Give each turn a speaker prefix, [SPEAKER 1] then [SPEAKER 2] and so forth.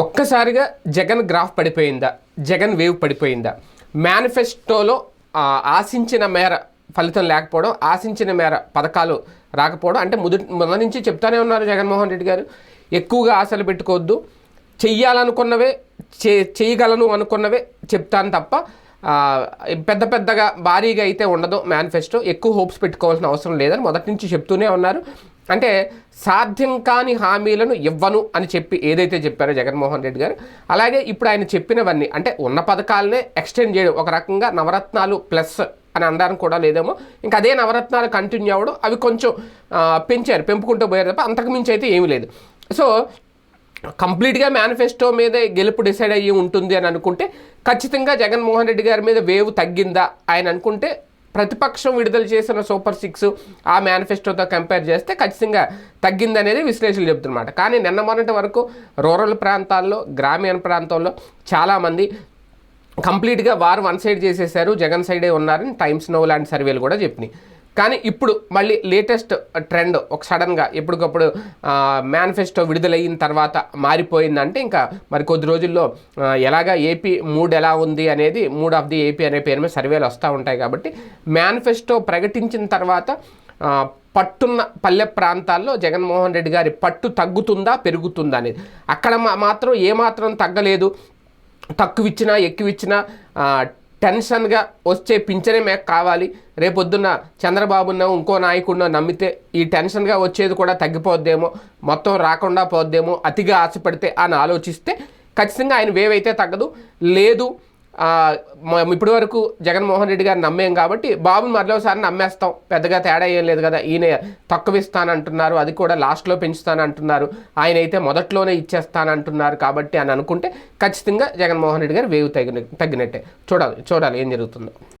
[SPEAKER 1] ఒక్కసారిగా జగన్ గ్రాఫ్ పడిపోయిందా? జగన్ వేవ్ పడిపోయిందా? మేనిఫెస్టోలో ఆశించిన మేర ఫలితం లేకపోవడం ఆశించిన మేర పథకాలు రాకపోవడం అంటే మొదటి మొదటి నుంచి చెప్తానే ఉన్నారు జగన్మోహన్ రెడ్డి గారు ఎక్కువగా ఆశలు పెట్టుకోవద్దు. చెయ్యాలనుకున్నవే చే చేయగలను అనుకున్నవే చెప్తాను తప్ప పెద్ద పెద్దగా భారీగా అయితే ఉండదు మేనిఫెస్టో. ఎక్కువ హోప్స్ పెట్టుకోవాల్సిన అవసరం లేదని మొదటి నుంచి చెప్తూనే ఉన్నారు. అంటే సాధ్యం కాని హామీలను ఇవ్వను అని చెప్పి ఏదైతే చెప్పారో జగన్మోహన్ రెడ్డి గారు అలాగే ఇప్పుడు ఆయన చెప్పినవన్నీ అంటే ఉన్న పథకాలనే ఎక్స్టెండ్ చేయడం ఒక రకంగా నవరత్నాలు ప్లస్ అని అనడానికి కూడా లేదేమో ఇంకా అదే నవరత్నాలు కంటిన్యూ అవ్వడం అవి కొంచెం పెంచారు పెంపుకుంటూ పోయారు తప్ప అంతకుమించి అయితే ఏమీ లేదు. సో కంప్లీట్గా మేనిఫెస్టో మీదే గెలుపు డిసైడ్ అయ్యి ఉంటుంది అని అనుకుంటే ఖచ్చితంగా జగన్మోహన్ రెడ్డి గారి మీద వేవ్ తగ్గిందా ఆయన అనుకుంటే ప్రతిపక్షం విడుదల చేసిన సూపర్ సిక్స్ ఆ మేనిఫెస్టోతో కంపేర్ చేస్తే ఖచ్చితంగా తగ్గిందనేది విశ్లేషణలు చెప్తున్నమాట. కానీ నిన్న మొన్నటి వరకు రూరల్ ప్రాంతాల్లో గ్రామీణ ప్రాంతాల్లో చాలామంది కంప్లీట్గా వారు వన్ సైడ్ చేసేసారు జగన్ సైడే ఉన్నారని టైమ్స్ నో లాంటి సర్వేలు కూడా చెప్పినాయి. కానీ ఇప్పుడు మళ్ళీ లేటెస్ట్ ట్రెండ్ ఒక సడన్గా ఎప్పటికప్పుడు మేనిఫెస్టో విడుదలైన తర్వాత మారిపోయిందంటే ఇంకా మరి కొద్ది రోజుల్లో ఎలాగా ఏపీ మూడ్ ఎలా ఉంది అనేది మూడ్ ఆఫ్ ది ఏపీ అనే పేరు మీద సర్వేలు వస్తూ ఉంటాయి కాబట్టి మేనిఫెస్టో ప్రకటించిన తర్వాత పట్టున్న పల్లె ప్రాంతాల్లో జగన్మోహన్ రెడ్డి గారి పట్టు తగ్గుతుందా పెరుగుతుందా అనేది. అక్కడ మా- మాత్రం ఏమాత్రం తగ్గలేదు. తక్కువ ఇచ్చినా ఎక్కువ ఇచ్చినా టెన్షన్గా వచ్చే పింఛనే మేకు కావాలి. రేపొద్దున్న చంద్రబాబునో ఇంకో నాయకుడినో నమ్మితే ఈ టెన్షన్గా వచ్చేది కూడా తగ్గిపోద్దేమో మొత్తం రాకుండా పోద్దేమో అతిగా ఆశపడితే అని ఆలోచిస్తే ఖచ్చితంగా ఆయన వేవ్ అయితే తగ్గదు. లేదు ఇప్పటి వరకు జగన్మోహన్ రెడ్డి గారు నమ్మేం కాబట్టి బాబుని మరోసారి నమ్మేస్తాం. పెద్దగా తేడా ఏం లేదు కదా. ఈయన తక్కువ ఇస్తానంటున్నారు. అది కూడా లాస్ట్లో పెంచుతానంటున్నారు. ఆయన అయితే మొదట్లోనే ఇచ్చేస్తానంటున్నారు కాబట్టి అని అనుకుంటే ఖచ్చితంగా జగన్మోహన్ రెడ్డి గారు వేవ్ తగిన తగ్గినట్టే. చూడాలి చూడాలి ఏం జరుగుతుందో.